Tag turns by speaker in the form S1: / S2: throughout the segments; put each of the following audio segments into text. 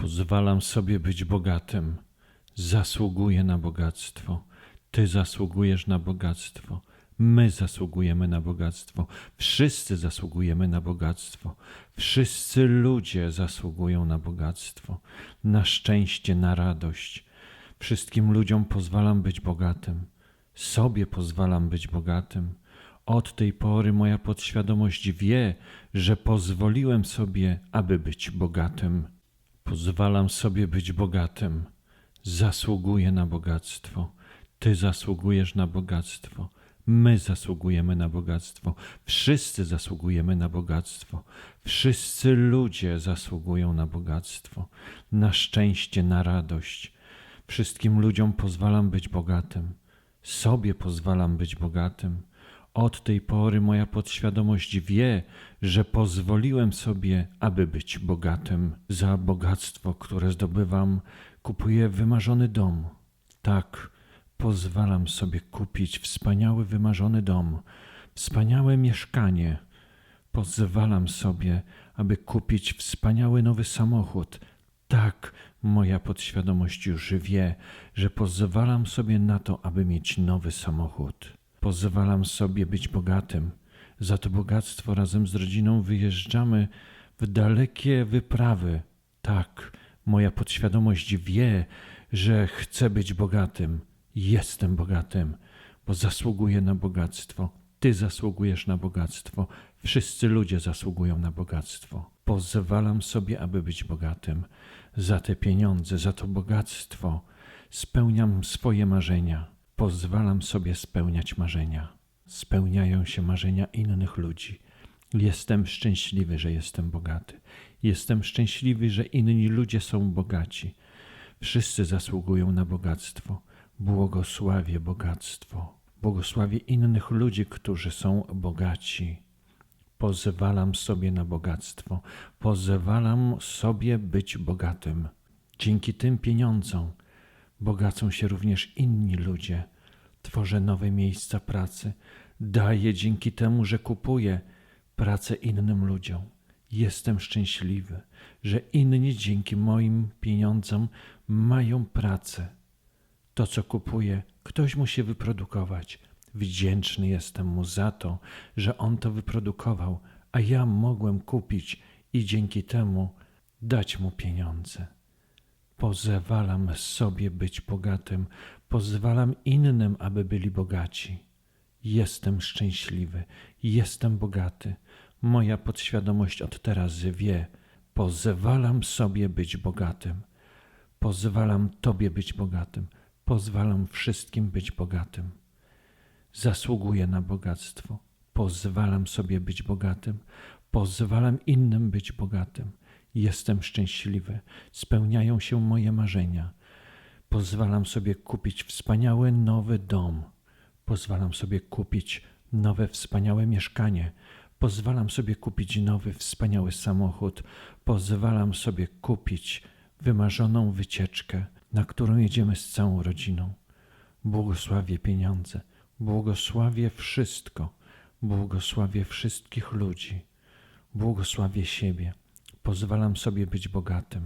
S1: Pozwalam sobie być bogatym. Zasługuję na bogactwo. Ty zasługujesz na bogactwo. My zasługujemy na bogactwo. Wszyscy zasługujemy na bogactwo. Wszyscy ludzie zasługują na bogactwo, na szczęście, na radość. Wszystkim ludziom pozwalam być bogatym. Sobie pozwalam być bogatym. Od tej pory moja podświadomość wie, że pozwoliłem sobie, aby być bogatym. Pozwalam sobie być bogatym. Zasługuję na bogactwo. Ty zasługujesz na bogactwo. My zasługujemy na bogactwo. Wszyscy zasługujemy na bogactwo. Wszyscy ludzie zasługują na bogactwo, na szczęście, na radość. Wszystkim ludziom pozwalam być bogatym. Sobie pozwalam być bogatym. Od tej pory moja podświadomość wie, że pozwoliłem sobie, aby być bogatym. Za bogactwo, które zdobywam, kupuję wymarzony dom. Tak, pozwalam sobie kupić wspaniały, wymarzony dom, wspaniałe mieszkanie. Pozwalam sobie, aby kupić wspaniały nowy samochód. Tak, moja podświadomość już wie, że pozwalam sobie na to, aby mieć nowy samochód. Pozwalam sobie być bogatym. Za to bogactwo razem z rodziną wyjeżdżamy w dalekie wyprawy. Tak, moja podświadomość wie, że chcę być bogatym. Jestem bogatym, bo zasługuję na bogactwo. Ty zasługujesz na bogactwo. Wszyscy ludzie zasługują na bogactwo. Pozwalam sobie, aby być bogatym. Za te pieniądze, za to bogactwo spełniam swoje marzenia. Pozwalam sobie spełniać marzenia. Spełniają się marzenia innych ludzi. Jestem szczęśliwy, że jestem bogaty. Jestem szczęśliwy, że inni ludzie są bogaci. Wszyscy zasługują na bogactwo. Błogosławię bogactwo. Błogosławię innych ludzi, którzy są bogaci. Pozwalam sobie na bogactwo. Pozwalam sobie być bogatym. Dzięki tym pieniądzom bogacą się również inni ludzie. Tworzę nowe miejsca pracy. Daję dzięki temu, że kupuję pracę innym ludziom. Jestem szczęśliwy, że inni dzięki moim pieniądzom mają pracę. To, co kupuję, ktoś musi wyprodukować. Wdzięczny jestem mu za to, że on to wyprodukował, a ja mogłem kupić i dzięki temu dać mu pieniądze. Pozwalam sobie być bogatym, pozwalam innym, aby byli bogaci. Jestem szczęśliwy, jestem bogaty. Moja podświadomość od teraz wie, pozwalam sobie być bogatym. Pozwalam Tobie być bogatym. Pozwalam wszystkim być bogatym. Zasługuję na bogactwo. Pozwalam sobie być bogatym. Pozwalam innym być bogatym. Jestem szczęśliwy. Spełniają się moje marzenia. Pozwalam sobie kupić wspaniały nowy dom. Pozwalam sobie kupić nowe wspaniałe mieszkanie. Pozwalam sobie kupić nowy wspaniały samochód. Pozwalam sobie kupić wymarzoną wycieczkę, na którą jedziemy z całą rodziną. Błogosławię pieniądze, błogosławię wszystko, błogosławię wszystkich ludzi, błogosławię siebie. Pozwalam sobie być bogatym.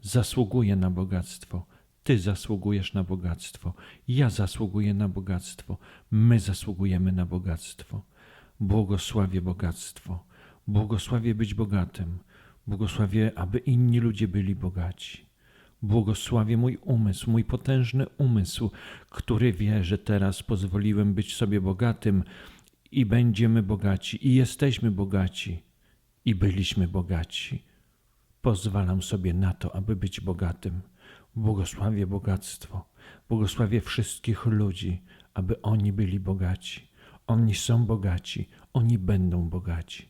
S1: Zasługuję na bogactwo. Ty zasługujesz na bogactwo. Ja zasługuję na bogactwo. My zasługujemy na bogactwo. Błogosławię bogactwo. Błogosławię być bogatym. Błogosławię, aby inni ludzie byli bogaci. Błogosławię mój umysł, mój potężny umysł, który wie, że teraz pozwoliłem być sobie bogatym i będziemy bogaci, i jesteśmy bogaci, i byliśmy bogaci. Pozwalam sobie na to, aby być bogatym. Błogosławię bogactwo. Błogosławię wszystkich ludzi, aby oni byli bogaci. Oni są bogaci, oni będą bogaci.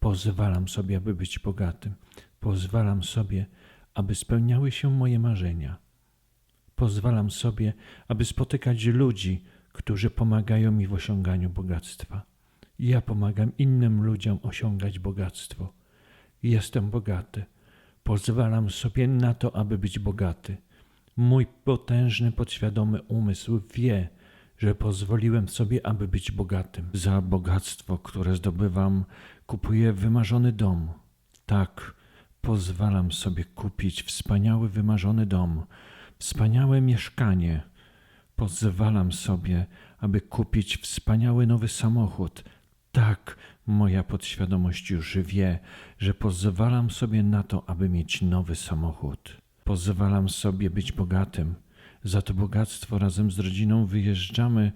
S1: Pozwalam sobie, aby być bogatym. Pozwalam sobie, aby spełniały się moje marzenia. Pozwalam sobie, aby spotykać ludzi, którzy pomagają mi w osiąganiu bogactwa. Ja pomagam innym ludziom osiągać bogactwo. Jestem bogaty. Pozwalam sobie na to, aby być bogaty. Mój potężny, podświadomy umysł wie, że pozwoliłem sobie, aby być bogatym. Za bogactwo, które zdobywam, kupuję wymarzony dom. Tak, Pozwalam sobie kupić wspaniały, wymarzony dom, wspaniałe mieszkanie. Pozwalam sobie, aby kupić wspaniały nowy samochód. Tak, moja podświadomość już wie, że pozwalam sobie na to, aby mieć nowy samochód. Pozwalam sobie być bogatym. Za to bogactwo razem z rodziną wyjeżdżamy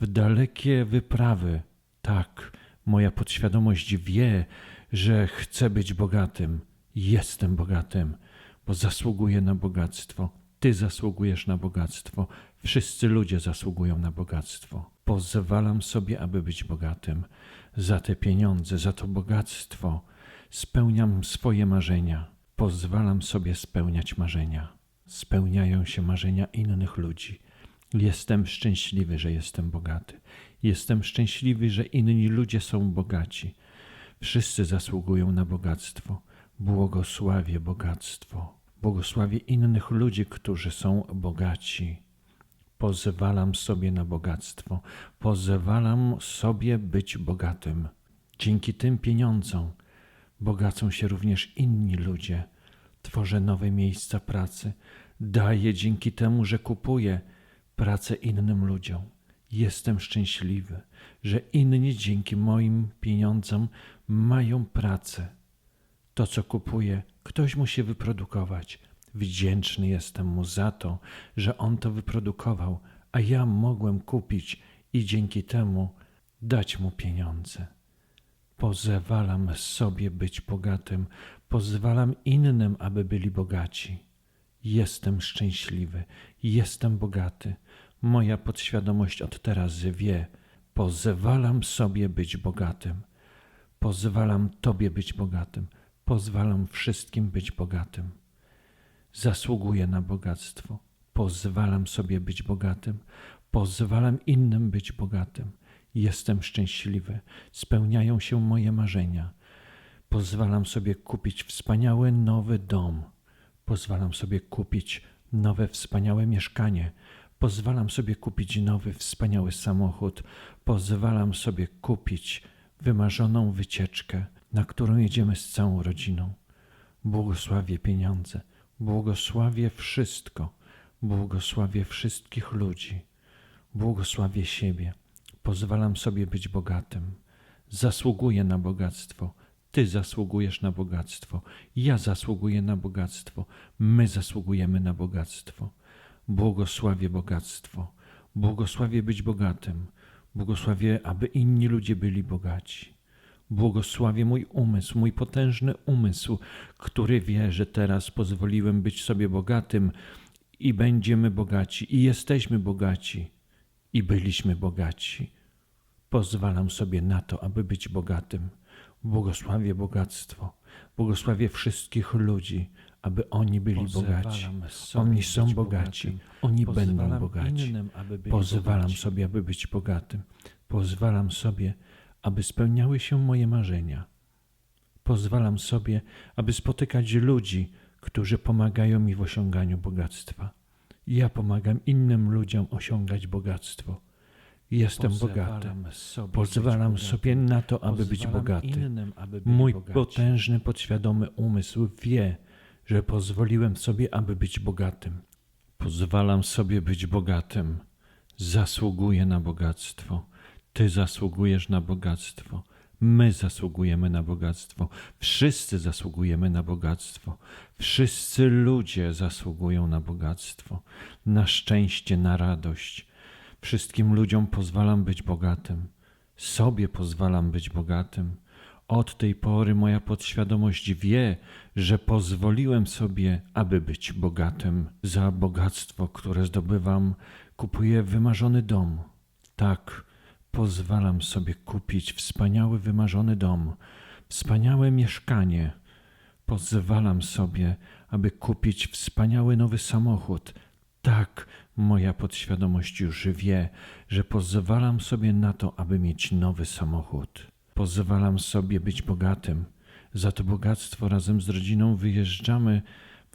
S1: w dalekie wyprawy. Tak, moja podświadomość wie, że chcę być bogatym. Jestem bogatym, bo zasługuję na bogactwo. Ty zasługujesz na bogactwo. Wszyscy ludzie zasługują na bogactwo. Pozwalam sobie, aby być bogatym. Za te pieniądze, za to bogactwo spełniam swoje marzenia. Pozwalam sobie spełniać marzenia. Spełniają się marzenia innych ludzi. Jestem szczęśliwy, że jestem bogaty. Jestem szczęśliwy, że inni ludzie są bogaci. Wszyscy zasługują na bogactwo. Błogosławię bogactwo. Błogosławię innych ludzi, którzy są bogaci. Pozwalam sobie na bogactwo. Pozwalam sobie być bogatym. Dzięki tym pieniądzom bogacą się również inni ludzie. Tworzę nowe miejsca pracy. Daję dzięki temu, że kupuję pracę innym ludziom. Jestem szczęśliwy, że inni dzięki moim pieniądzom mają pracę. To, co kupuję, ktoś musi wyprodukować. Wdzięczny jestem mu za to, że on to wyprodukował, a ja mogłem kupić i dzięki temu dać mu pieniądze. Pozwalam sobie być bogatym, pozwalam innym, aby byli bogaci. Jestem szczęśliwy, jestem bogaty. Moja podświadomość od teraz wie, pozwalam sobie być bogatym. Pozwalam Tobie być bogatym. Pozwalam wszystkim być bogatym. Zasługuję na bogactwo. Pozwalam sobie być bogatym. Pozwalam innym być bogatym. Jestem szczęśliwy. Spełniają się moje marzenia. Pozwalam sobie kupić wspaniały nowy dom. Pozwalam sobie kupić nowe wspaniałe mieszkanie. Pozwalam sobie kupić nowy wspaniały samochód. Pozwalam sobie kupić wymarzoną wycieczkę, na którą jedziemy z całą rodziną. Błogosławię pieniądze, błogosławię wszystko, błogosławię wszystkich ludzi, błogosławię siebie. Pozwalam sobie być bogatym. Zasługuję na bogactwo. Ty zasługujesz na bogactwo. Ja zasługuję na bogactwo. My zasługujemy na bogactwo. Błogosławię bogactwo. Błogosławię być bogatym. Błogosławię, aby inni ludzie byli bogaci. Błogosławię mój umysł, mój potężny umysł, który wie, że teraz pozwoliłem być sobie bogatym i będziemy bogaci, i jesteśmy bogaci, i byliśmy bogaci. Pozwalam sobie na to, aby być bogatym. Błogosławię bogactwo. Błogosławię wszystkich ludzi, aby oni byli bogaci. Oni są bogaci, oni będą bogaci. Pozwalam sobie, aby być bogatym. Pozwalam sobie, aby spełniały się moje marzenia. Pozwalam sobie, aby spotykać ludzi, którzy pomagają mi w osiąganiu bogactwa. Ja pomagam innym ludziom osiągać bogactwo. Jestem bogaty. Pozwalam sobie na to, aby być bogaty. Mój potężny, podświadomy umysł wie, że pozwoliłem sobie, aby być bogatym. Pozwalam sobie być bogatym. Zasługuję na bogactwo. Ty zasługujesz na bogactwo. My zasługujemy na bogactwo. Wszyscy zasługujemy na bogactwo. Wszyscy ludzie zasługują na bogactwo, na szczęście, na radość. Wszystkim ludziom pozwalam być bogatym. Sobie pozwalam być bogatym. Od tej pory moja podświadomość wie, że pozwoliłem sobie, aby być bogatym. Za bogactwo, które zdobywam, kupuję wymarzony dom. Tak, pozwalam sobie kupić wspaniały, wymarzony dom, wspaniałe mieszkanie. Pozwalam sobie, aby kupić wspaniały nowy samochód. Tak, moja podświadomość już wie, że pozwalam sobie na to, aby mieć nowy samochód. Pozwalam sobie być bogatym. Za to bogactwo razem z rodziną wyjeżdżamy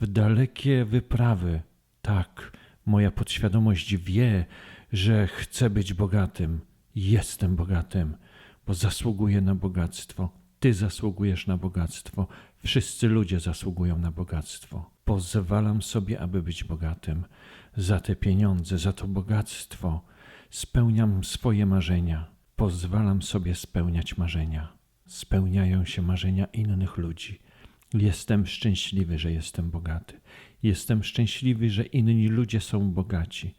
S1: w dalekie wyprawy. Tak, moja podświadomość wie, że chcę być bogatym. Jestem bogatym, bo zasługuję na bogactwo. Ty zasługujesz na bogactwo. Wszyscy ludzie zasługują na bogactwo. Pozwalam sobie, aby być bogatym. Za te pieniądze, za to bogactwo spełniam swoje marzenia. Pozwalam sobie spełniać marzenia. Spełniają się marzenia innych ludzi. Jestem szczęśliwy, że jestem bogaty. Jestem szczęśliwy, że inni ludzie są bogaci.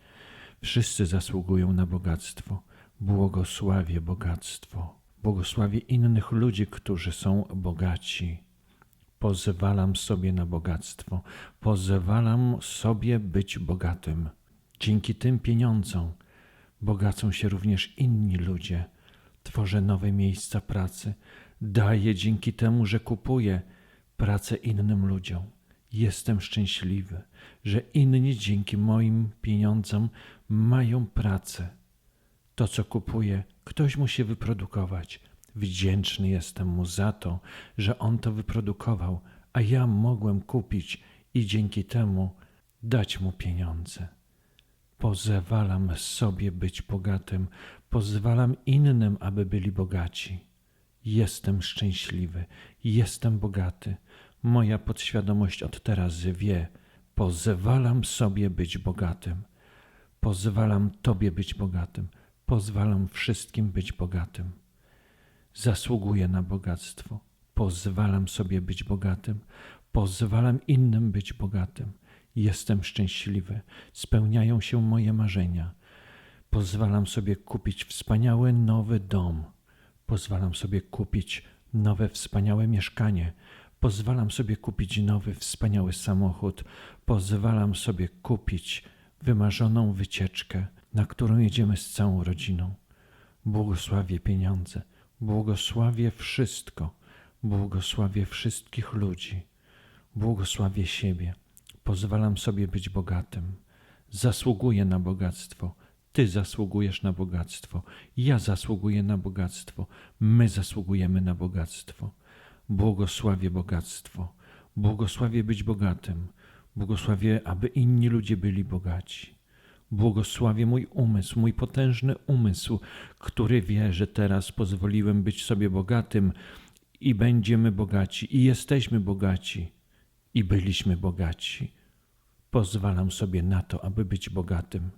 S1: Wszyscy zasługują na bogactwo. Błogosławię bogactwo. Błogosławię innych ludzi, którzy są bogaci. Pozwalam sobie na bogactwo. Pozwalam sobie być bogatym. Dzięki tym pieniądzom bogacą się również inni ludzie. Tworzę nowe miejsca pracy. Daję dzięki temu, że kupuję pracę innym ludziom. Jestem szczęśliwy, że inni dzięki moim pieniądzom mają pracę. To, co kupuję, ktoś musi wyprodukować. Wdzięczny jestem mu za to, że on to wyprodukował, a ja mogłem kupić i dzięki temu dać mu pieniądze. Pozwalam sobie być bogatym, pozwalam innym, aby byli bogaci. Jestem szczęśliwy, jestem bogaty. Moja podświadomość od teraz wie, pozwalam sobie być bogatym. Pozwalam Tobie być bogatym. Pozwalam wszystkim być bogatym. Zasługuję na bogactwo. Pozwalam sobie być bogatym. Pozwalam innym być bogatym. Jestem szczęśliwy. Spełniają się moje marzenia. Pozwalam sobie kupić wspaniały nowy dom. Pozwalam sobie kupić nowe wspaniałe mieszkanie. Pozwalam sobie kupić nowy wspaniały samochód. Pozwalam sobie kupić wymarzoną wycieczkę, na którą jedziemy z całą rodziną. Błogosławię pieniądze, błogosławię wszystko, błogosławię wszystkich ludzi, błogosławię siebie. Pozwalam sobie być bogatym. Zasługuję na bogactwo. Ty zasługujesz na bogactwo. Ja zasługuję na bogactwo. My zasługujemy na bogactwo. Błogosławię bogactwo. Błogosławię być bogatym. Błogosławię, aby inni ludzie byli bogaci. Błogosławię mój umysł, mój potężny umysł, który wie, że teraz pozwoliłem być sobie bogatym i będziemy bogaci, i jesteśmy bogaci, i byliśmy bogaci. Pozwalam sobie na to, aby być bogatym.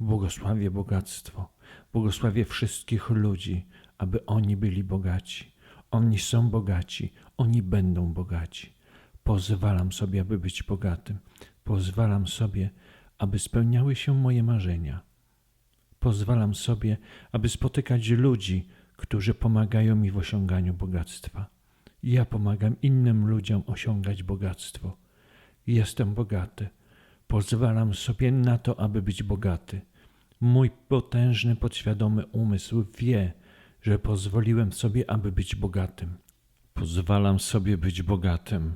S1: Błogosławię bogactwo. Błogosławię wszystkich ludzi, aby oni byli bogaci. Oni są bogaci, oni będą bogaci. Pozwalam sobie, aby być bogatym. Pozwalam sobie, aby spełniały się moje marzenia. Pozwalam sobie, aby spotykać ludzi, którzy pomagają mi w osiąganiu bogactwa. Ja pomagam innym ludziom osiągać bogactwo. Jestem bogaty. Pozwalam sobie na to, aby być bogaty. Mój potężny, podświadomy umysł wie, że pozwoliłem sobie, aby być bogatym. Pozwalam sobie być bogatym.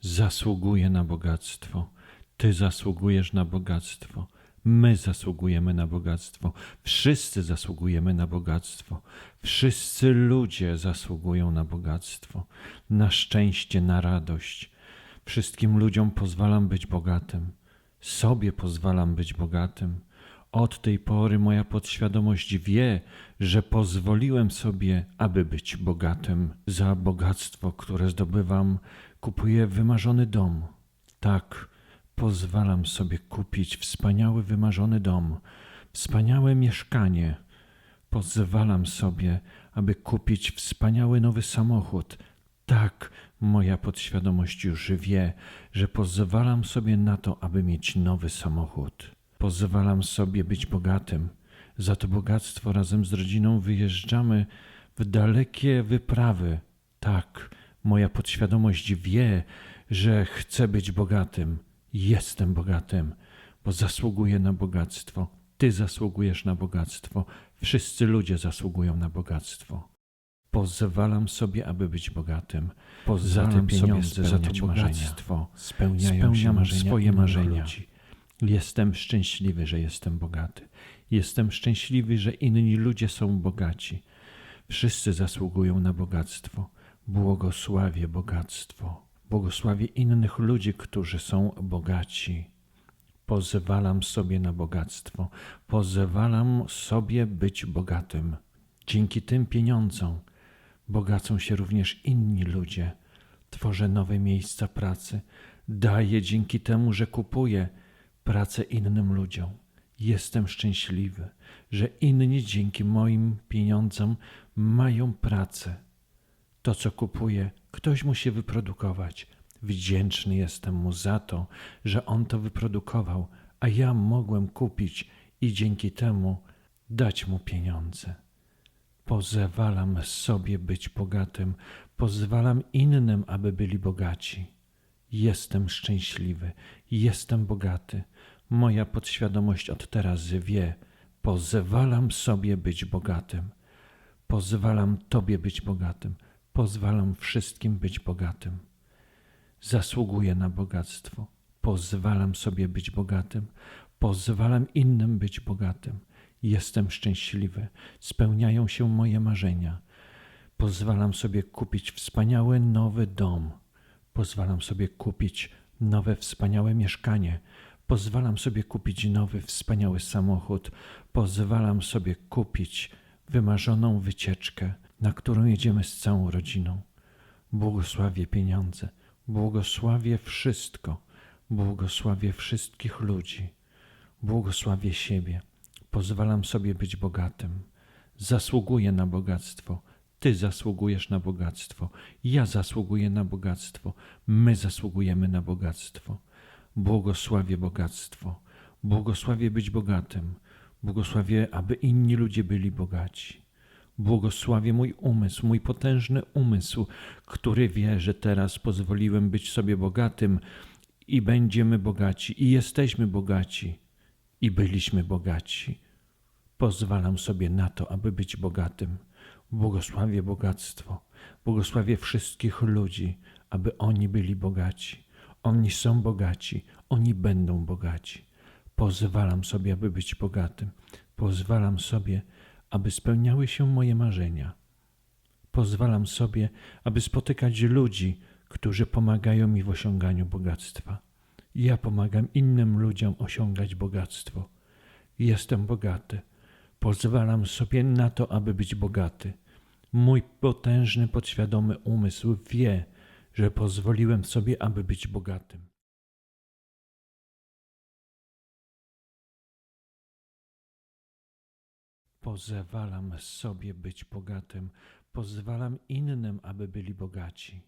S1: Zasługuję na bogactwo. Ty zasługujesz na bogactwo. My zasługujemy na bogactwo. Wszyscy zasługujemy na bogactwo. Wszyscy ludzie zasługują na bogactwo, na szczęście, na radość. Wszystkim ludziom pozwalam być bogatym. Sobie pozwalam być bogatym. Od tej pory moja podświadomość wie, że pozwoliłem sobie, aby być bogatym. Za bogactwo, które zdobywam, kupuję wymarzony dom. Tak, pozwalam sobie kupić wspaniały, wymarzony dom, wspaniałe mieszkanie. Pozwalam sobie, aby kupić wspaniały nowy samochód. Tak, moja podświadomość już wie, że pozwalam sobie na to, aby mieć nowy samochód. Pozwalam sobie być bogatym. Za to bogactwo razem z rodziną wyjeżdżamy w dalekie wyprawy. Tak, moja podświadomość wie, że chcę być bogatym. Jestem bogatym, bo zasługuję na bogactwo. Ty zasługujesz na bogactwo. Wszyscy ludzie zasługują na bogactwo. Pozwalam sobie, aby być bogatym. Pozwalam za te pieniądze, za to bogactwo. Spełniają się marzenia swoje marzenia. Ludzi. Jestem szczęśliwy, że jestem bogaty. Jestem szczęśliwy, że inni ludzie są bogaci. Wszyscy zasługują na bogactwo. Błogosławię bogactwo. Błogosławię innych ludzi, którzy są bogaci. Pozwalam sobie na bogactwo. Pozwalam sobie być bogatym. Dzięki tym pieniądzom Bogacą się również inni ludzie. Tworzę nowe miejsca pracy. Daję dzięki temu, że kupuję pracę innym ludziom. Jestem szczęśliwy, że inni dzięki moim pieniądzom mają pracę. To, co kupuję, ktoś musi wyprodukować. Wdzięczny jestem mu za to, że on to wyprodukował, a ja mogłem kupić i dzięki temu dać mu pieniądze. Pozwalam sobie być bogatym, pozwalam innym, aby byli bogaci. Jestem szczęśliwy, jestem bogaty. Moja podświadomość od teraz wie, pozwalam sobie być bogatym. Pozwalam Tobie być bogatym. Pozwalam wszystkim być bogatym. Zasługuję na bogactwo. Pozwalam sobie być bogatym. Pozwalam innym być bogatym. Jestem szczęśliwy. Spełniają się moje marzenia. Pozwalam sobie kupić wspaniały nowy dom. Pozwalam sobie kupić nowe wspaniałe mieszkanie. Pozwalam sobie kupić nowy wspaniały samochód. Pozwalam sobie kupić wymarzoną wycieczkę, na którą jedziemy z całą rodziną. Błogosławię pieniądze, błogosławię wszystko, błogosławię wszystkich ludzi, błogosławię siebie. Pozwalam sobie być bogatym. Zasługuję na bogactwo. Ty zasługujesz na bogactwo. Ja zasługuję na bogactwo. My zasługujemy na bogactwo. Błogosławię bogactwo. Błogosławię być bogatym. Błogosławię, aby inni ludzie byli bogaci. Błogosławię mój umysł, mój potężny umysł, który wie, że teraz pozwoliłem być sobie bogatym i będziemy bogaci, i jesteśmy bogaci, i byliśmy bogaci. Pozwalam sobie na to, aby być bogatym. Błogosławię bogactwo. Błogosławię wszystkich ludzi, aby oni byli bogaci. Oni są bogaci, oni będą bogaci. Pozwalam sobie, aby być bogatym. Pozwalam sobie, aby spełniały się moje marzenia. Pozwalam sobie, aby spotykać ludzi, którzy pomagają mi w osiąganiu bogactwa. Ja pomagam innym ludziom osiągać bogactwo. Jestem bogaty. Pozwalam sobie na to, aby być bogaty. Mój potężny, podświadomy umysł wie, że pozwoliłem sobie, aby być bogatym. Pozwalam sobie być bogatym, pozwalam innym, aby byli bogaci.